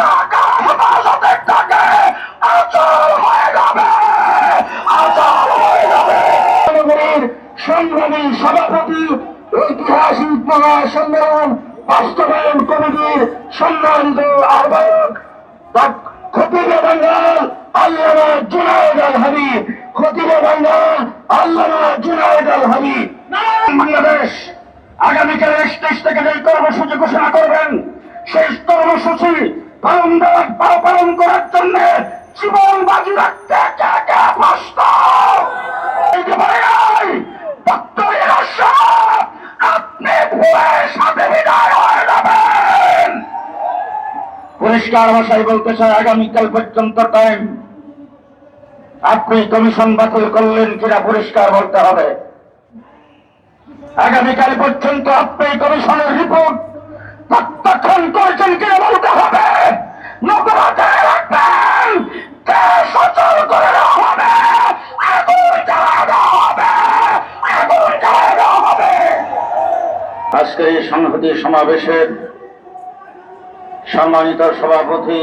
টাকা হেফাজতের টাকা অচল হয়ে যাবে অচল হয়ে যাবে সংগ্রামী সভাপতি, ঐতিহাসিক মহা সম্মেলন বাস্তবায়ন কমিটির সম্মানিত আহ্বায়ক খতিবে বাঙ্গাল আল্লামা জুনায়দ আল হাবিব খতিবে বাঙ্গাল আল্লামা জুনায়দ আল হাবিব বাংলাদেশ আগামীকাল একত্রিশ থেকে যে কর্মসূচি ঘোষণা করবেন, সেই কর্মসূচি পালন করার জন্য জীবন বাজি রাখতে পরিষ্কার ভাষায় বলতে চাই, আগামীকাল পর্যন্ত টাইম আপনি কমিশন বাতিল করলেন কিনা পরিষ্কার বলতে হবে। আগামীকাল পর্যন্ত আপনি কমিশনের রিপোর্ট প্রত্যাখ্যান করেছেন কিনা বলতে হবে। আজকে এই সংহতি সমাবেশের সম্মানিত সভাপতি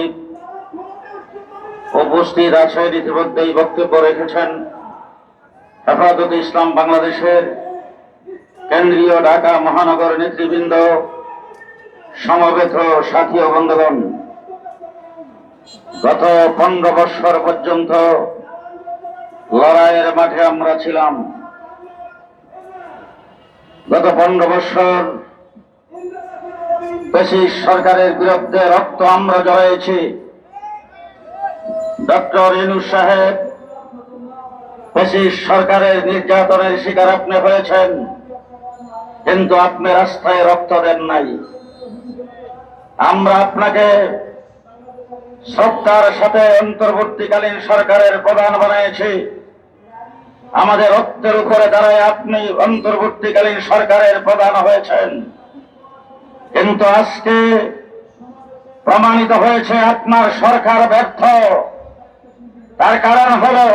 উপস্থিত আছেন ইতিমধ্যেই বক্তব্য রেখেছেন হেফাজত ইসলাম বাংলাদেশের কেন্দ্রীয় ঢাকা মহানগর নেতৃবৃন্দ, সমবেত সাথী বন্ধুগণ। গত পনেরো বৎসর পর্যন্ত লড়াইয়ের মাঠে আমরা ছিলাম। গত পনেরো বৎসর বেশি সরকারের বিরুদ্ধে রক্ত আমরা জড়াইছি। ডক্টর ইনু সাহেব বেশি সরকারের নির্যাতনের শিকার আপনি হয়েছেন, কিন্তু আপনি রাস্তায় রক্ত দেন নাই। আমরা আপনাকে শ্রদ্ধার সাথে অন্তর্বর্তীকালীন সরকারের প্রধান বানিয়েছি। আমাদের রক্তের উপরে দাঁড়ায় আপনি অন্তর্বর্তীকালীন সরকারের প্রধান হয়েছেন। কিন্তু আজকে প্রমাণিত হয়েছে আপনার সরকার ব্যর্থ। তার কারণ হলো,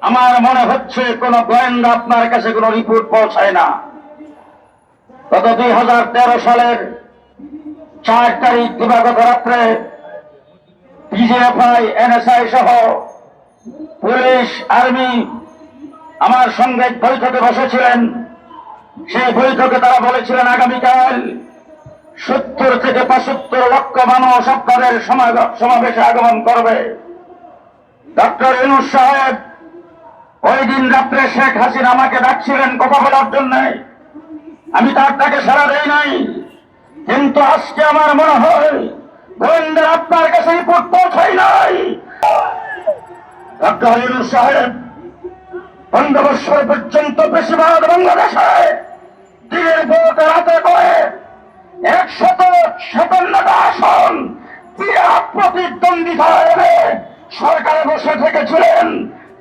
আমার মনে হচ্ছে কোন গোয়েন্দা আপনার কাছে কোনো রিপোর্ট পৌঁছায় না। গত দুই হাজার তেরো সালের চার তারিখ দিবাগত রাত্রে পিজিএফআই এনএসআই সহ পুলিশ, আর্মি আমার সঙ্গে বৈঠকে বসেছিলেন। সেই বৈঠকে তারা বলেছিলেন, আগামীকাল সত্তর থেকে পঁচাত্তর লক্ষ মানুষ আপনাদের সমাবেশে আগমন করবে। ডক্টর ইনুস সাহেব, ওই দিন রাত্রে শেখ হাসিনা আমাকে ডাকছিলেন কথা বলার জন্য। আমি তার তাকে সারা দেই নাই, কিন্তু আজকে আমার মনে হয় গোয়েন্দার আপনার কাছে রিপোর্ট পৌঁছাই নাই। ডক্টর ইনুস সাহেব, পনেরো বৎসর পর্যন্ত বেশিরভাগ বাংলাদেশে দিনের ভোট রাতে করে একশত সাতান্নটা আসন বিরাট প্রতিদ্বন্দ্বিতা এনে সরকারে বসে থেকেছিলেন।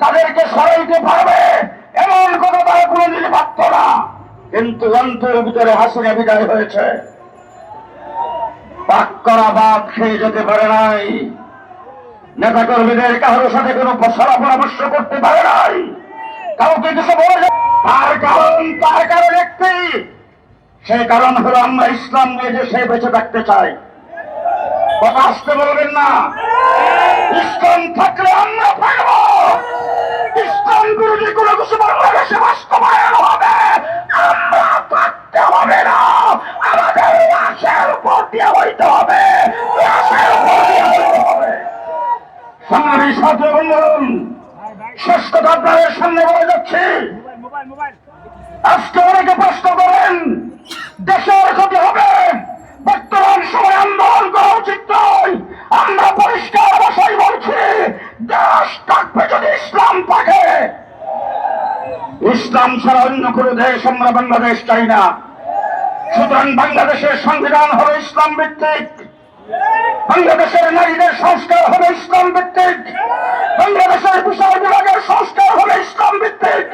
তাদেরকে সরাইতে পারবে এমন কোনো তারা কোনোদিন ভাবত না। কিন্তু অন্তরের ভিতরে হাসিনা বিদায় হয়েছে। পাক করা বাদ খেয়ে যেতে পারে নাই। নেতা কর্মীদের কারোর সাথে কোনো সলা পরামর্শ করতে পারে নাই। কাউকে কিছু বলে তার কারণ তার কারণ একটি। সেই কারণ হলো আমরা ইসলাম নিয়ে যে সে বেঁচে থাকতে চাই কথা আসতে বলবেন না। ইসলাম থাকলে আমরা থাকব। ইসলাম বিরোধী কোনো কিছু বাংলাদেশে বাস্তবায়ন হবে। আমরা থাকতে হবে না আমাদের লাশের উপর দিয়ে হইতে হবে লাশের উপর দিয়ে হইতে হবে সংগ্রামী সাথে বন্ধুগণ, শেষ আপনাদের সামনে বলে যাচ্ছি। আজকে অনেকে প্রশ্ন করেন দেশের ক্ষতি হবে, বর্তমান সময় আন্দোলন করা উচিত নয়। আমরা পরিষ্কার ভাষায় বলছি, দেশ থাকবে যদি ইসলাম থাকে। ইসলাম ছাড়া অন্য কোনো দেশ আমরা বাংলাদেশ চাই না। সুতরাং বাংলাদেশের সংবিধান হবে ইসলাম ভিত্তিক। বাংলাদেশের নারীদের সংস্কার হবে ইসলাম ভিত্তিক। বাংলাদেশের বিষয় বিভাগের সংস্কার হবে ইসলাম ভিত্তিক।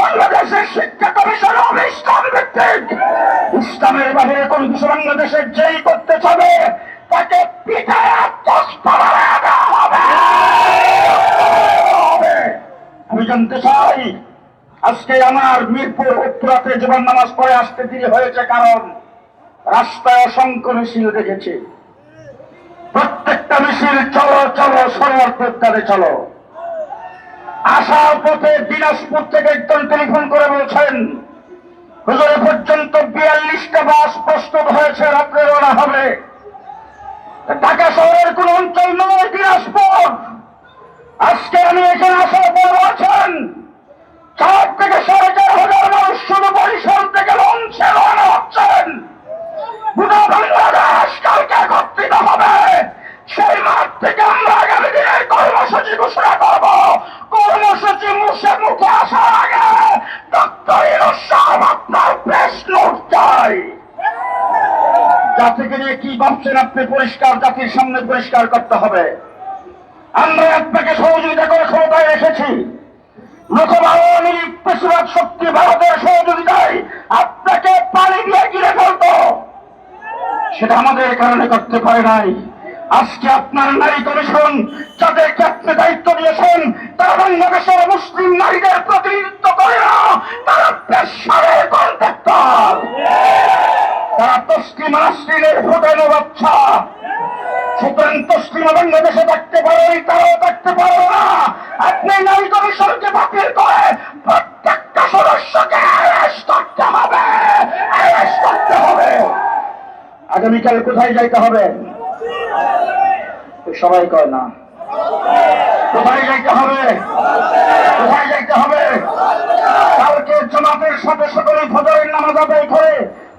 বাংলাদেশের শিক্ষা কমিশন হবে ইসলাম ভিত্তিক। ইসলামের বাহিরে কোন কিছু বাংলাদেশের যেই করতে চাবে, তাকে আমি জানতে চাই, আজকে আমার মিরপুর উত্তরাতে জীবন নামাজ পড়ে আসতে দেরি হয়েছে কারণ রাস্তায় অসংখ্য মিছিল দেখেছি। শিশির চলো চলো সরার প্রত্যাদে চলো। আসার পথে দিনাজপুর থেকে একজন টেলিফোন করে বলছেন, হুজুরে পর্যন্ত বিয়াল্লিশটা বাস প্রস্তুত হয়েছে, রাত্রে রওনা হবে। ঢাকা শহরের কোন অঞ্চল নয়, দিনাজপুর। আজকে আমি এখানে আসার পর বলছেন চার থেকে সাড়ে চার হাজার মানুষ শুধু বরিশাল থেকে লঞ্চে রওনা হচ্ছেন গোটা বাংলাদেশ কালকে একত্রিত হবে সেই মাঠ থেকে আমরা আগামী দিনের কর্মসূচি ঘোষণা করব কর্মসূচি মুখে মুখে আসার আগে ডক্টর সাহেব আপনার প্রেস নোট চাই জাতিকে নিয়ে কি ভাবছেন আপনি পরিষ্কার জাতির সামনে পরিষ্কার করতে হবে? আমরা আপনাকে সহযোগিতা করে ক্ষমতায় লোকবাহনী শক্তি ভারতের সহযোগিতায় আপনাকে পানি দিয়ে গিরে ফেলতো সেটা আমাদের কারণে করতে পারে নাই। আজকে আপনার নারী কমিশন যাদেরকে আপনি দায়িত্ব দিয়েছেন তারা বাংলাদেশের মুসলিম নারীদের প্রতিনিধিত্ব করে না তারা পেশারের কন্ট্রাক্টর তারা তসলিমা নাসরিনের ফোটানো বাচ্চা। সুতরাং তসলিমা বাংলাদেশে থাকতে পারে তারাও থাকতে পারবে না। আপনি নারী কমিশনকে বাতিল করে প্রত্যেকটা সদস্যকে করতে হবে করতে হবে। আগামীকাল কোথায় যাইতে হবে? সবাই কয় না। কোথায় যাইতে হবে? কোথায় যাইতে হবে? কালকে জমাতের সাথে সকলে ফজরের নামাজ আদায় করে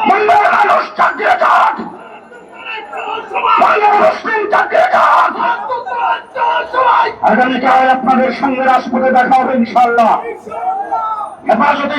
বাংলার মানুষ চাকরি মুসলিম আগামীকাল আপনাদের সঙ্গে রাজপথে দেখা হবে ইনশাল্লাহ হেফাজত